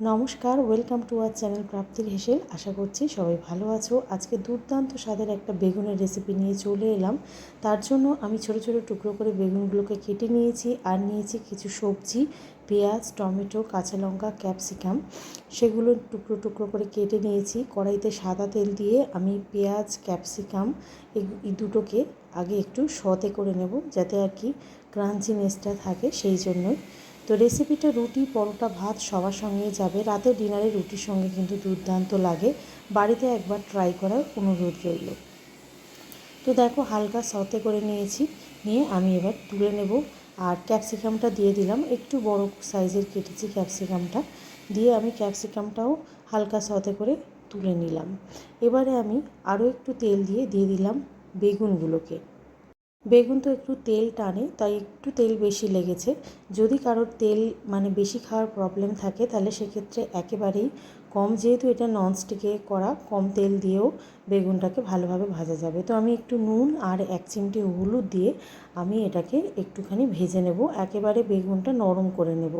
নমস্কার welcome to R channel প্রাপ্তির হেসেল আশা করছি সবাই ভালো আছো। আজকে দুর্দান্ত স্বাদের একটা বেগুনের রেসিপি নিয়ে চলে এলাম। তার জন্য আমি ছোট ছোট টুকরো করে বেগুনগুলোকে কেটে নিয়েছি আর নিয়েছি কিছু সবজি, পেঁয়াজ, টমেটো, কাঁচা লঙ্কা, ক্যাপসিকাম। সেগুলো টুকরো টুকরো করে কেটে নিয়েছি। কড়াইতে সাদা তেল দিয়ে আমি পেঁয়াজ, ক্যাপসিকাম এই দুটোকে আগে একটু সতে করে নেব যাতে আর কি ক্রাঞ্চিনেসটা থাকে সেই জন্যই। তো রেসিপিটা রুটি, পরোটা, ভাত সবার সঙ্গে যাবে। রাতে ডিনারে রুটির সঙ্গে কিন্তু দুর্দান্ত লাগে। বাড়িতে একবার ট্রাই করার অনুরোধ রইল। তো দেখো হালকা সতে করে নিয়েছি। নিয়ে আমি এবার তুলে নেব। আর ক্যাপসিকামটা দিয়ে দিলাম। একটু বড় সাইজের কেটেছি ক্যাপসিকামটা দিয়ে আমি ক্যাপসিকামটাও হালকা সতে করে তুলে নিলাম। এবারে আমি আরও একটু তেল দিয়ে দিয়ে দিলাম বেগুনগুলোকে। বেগুন তো একটু তেল টানে, তাই একটু তেল বেশি লেগেছে। যদি কারোর তেল মানে বেশি খাওয়ার প্রবলেম থাকে, তাহলে সেক্ষেত্রে একেবারেই কম, যেহেতু এটা ননস্টিকে করা, কম তেল দিয়েও বেগুনটাকে ভালোভাবে ভাজা যাবে। তো আমি একটু নুন আর এক চিমটি হলুদ দিয়ে আমি এটাকে একটুখানি ভেজে নেব। একেবারে বেগুনটা নরম করে নেব।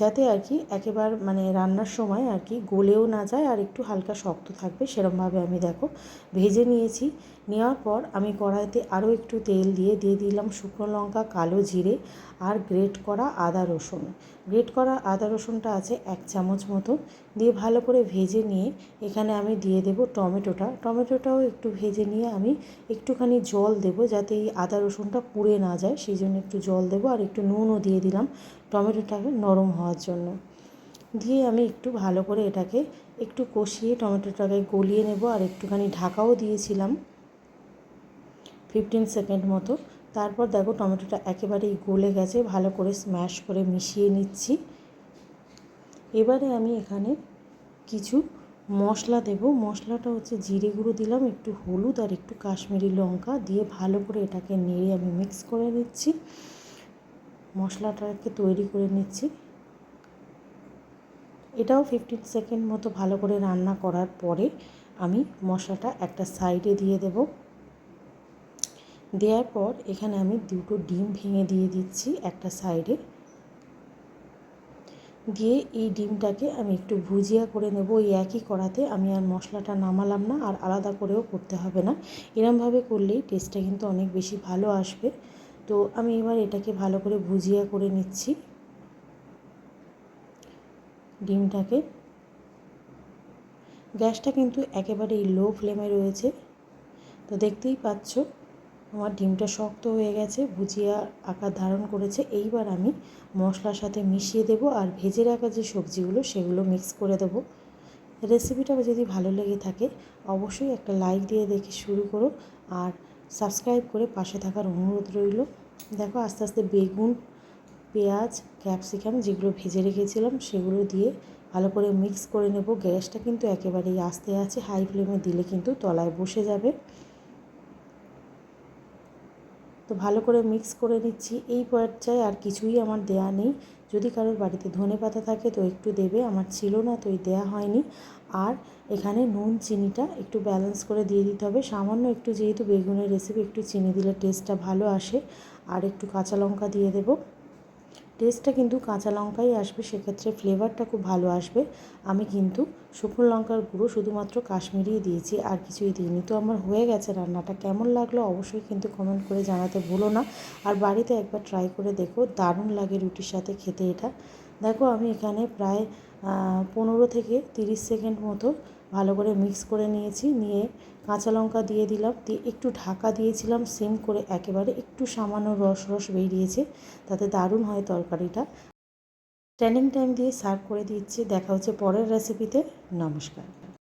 যাতে আর কি একেবারে মানে রান্নার সময় আর কি গলেও না যায় আর একটু হালকা শক্ত থাকবে, সেরমভাবে আমি দেখো ভেজে নিয়েছি। নেওয়ার পর আমি কড়াইতে আরও একটু তেল দিয়ে দিয়ে দিলাম শুকনো লঙ্কা, কালো জিরে আর গ্রেট করা আদা রসুন। গ্রেট করা আদা রসুনটা আছে এক চামচ মতো। দিয়ে ভালো করে ভেজে নিয়ে এখানে আমি দিয়ে দেব টমেটোটা। টমেটোটাও একটু ভেজে নিয়ে আমি একটুখানি জল দেব যাতে এই আদা রসুনটা পুড়ে না যায়। সেই জন্য একটু জল দেবো আর একটু নুনও দিয়ে দিলাম টমেটোটাকে নরম হওয়ার জন্য। দিয়ে আমি একটু ভালো করে এটাকে একটু কষিয়ে টমেটোটাকে গলিয়ে নেব। আর একটুখানি ঢাকাও দিয়েছিলাম। ফিফটিন সেকেন্ড মতো তারপর দেখো টমেটোটা একেবারেই গলে গেছে, ভালো করে স্ম্যাশ করে মিশিয়ে নিচ্ছি। এবারে আমি এখানে কিছু মশলা দেব। মশলাটা হচ্ছে জিরে গুঁড়ো দিলাম, একটু হলুদ আর একটু কাশ্মীরি লঙ্কা দিয়ে ভালো করে এটাকে নেড়ে আমি মিক্স করে নিচ্ছি। মশলাটাকে তৈরি করে নিচ্ছি। এটাও ফিফটিন সেকেন্ড মতো ভালো করে রান্না করার পরে আমি মশলাটা একটা সাইডে দিয়ে দেব। দেওয়ার পর এখানে আমি দুটো ডিম ভেঙে দিয়ে দিচ্ছি একটা সাইডে। দিয়ে এই ডিমটাকে আমি একটু ভুজিয়া করে নেব, ওই একই কড়াতে। আমি আর মশলাটা নামালাম না, আর আলাদা করেও করতে হবে না। এরমভাবে করলেই টেস্টটা কিন্তু অনেক বেশি ভালো আসবে। তো আমি এবার এটাকে ভালো করে ভুজিয়া করে নিচ্ছি ডিমটাকে। গ্যাসটা কিন্তু একেবারেই লো ফ্লেমে রয়েছে। তো দেখতেই পাচ্ছ আমার ডিমটা শক্ত হয়ে গেছে, ভুজিয়া আকার ধারণ করেছে। এইবার আমি মশলার সাথে মিশিয়ে দেব আর ভেজে রাখা যে সবজিগুলো সেগুলো মিক্স করে দেব। রেসিপিটা যদি ভালো লেগে থাকে, অবশ্যই একটা লাইক দিয়ে দেখে শুরু করো আর সাবস্ক্রাইব করে পাশে থাকার অনুরোধ রইল। দেখো আস্তে আস্তে বেগুন, পেঁয়াজ ক্যাপসিকাম যেগুলো ভেজে রেখেছিলাম সেগুলো দিয়ে ভালো করে মিক্স করে নেব। গ্যাসটা কিন্তু একেবারেই আস্তে আছে হাই ফ্লেমে দিলে কিন্তু তলায় বসে যাবে। তো ভালো করে মিক্স করে নিচ্ছি। এই পর্যায়ে আর কিছুই আমার দেয়া নেই। যদি কারোর বাড়িতে ধনে পাতা থাকে তো একটু দেবে, আমার ছিল না তো এই দেওয়া হয়নি। আর এখানে নুন, চিনিটা একটু ব্যালেন্স করে দিয়ে দিতে হবে। সামান্য একটু যেহেতু বেগুনের রেসিপি একটু চিনি দিলে টেস্টটা ভালো আসে। আর একটু কাঁচা লঙ্কা দিয়ে দেবো। টেস্টটা কিন্তু কাঁচা লঙ্কাই আসবে, সেক্ষেত্রে ফ্লেভারটা খুব ভালো আসবে। আমি কিন্তু শুকনো লঙ্কার গুঁড়ো শুধুমাত্র কাশ্মীরিই দিয়েছি, আর কিছুই দিইনি। তো আমার হয়ে গেছে রান্নাটা। কেমন লাগল অবশ্যই কিন্তু কমেন্ট করে জানাতে ভুলো না। আর বাড়িতে একবার ট্রাই করে দেখো, দারুণ লাগে রুটির সাথে খেতে এটা। দেখো আমি এখানে প্রায় পনেরো থেকে তিরিশ সেকেন্ড মতো ভালো করে মিক্স করে নিয়েছি। নিয়ে কাঁচা লঙ্কা দিয়ে দিলাম। দিয়ে একটু ঢাকা দিয়েছিলাম সেম করে একেবারে একটু সামান্য রস রস বেরিয়েছে। তাতে দারুণ হয় তরকারিটা। স্ট্যান্ডিং টাইম দিয়ে সার্ভ করে দিচ্ছি। দেখা হচ্ছে পরের রেসিপিতে নমস্কার।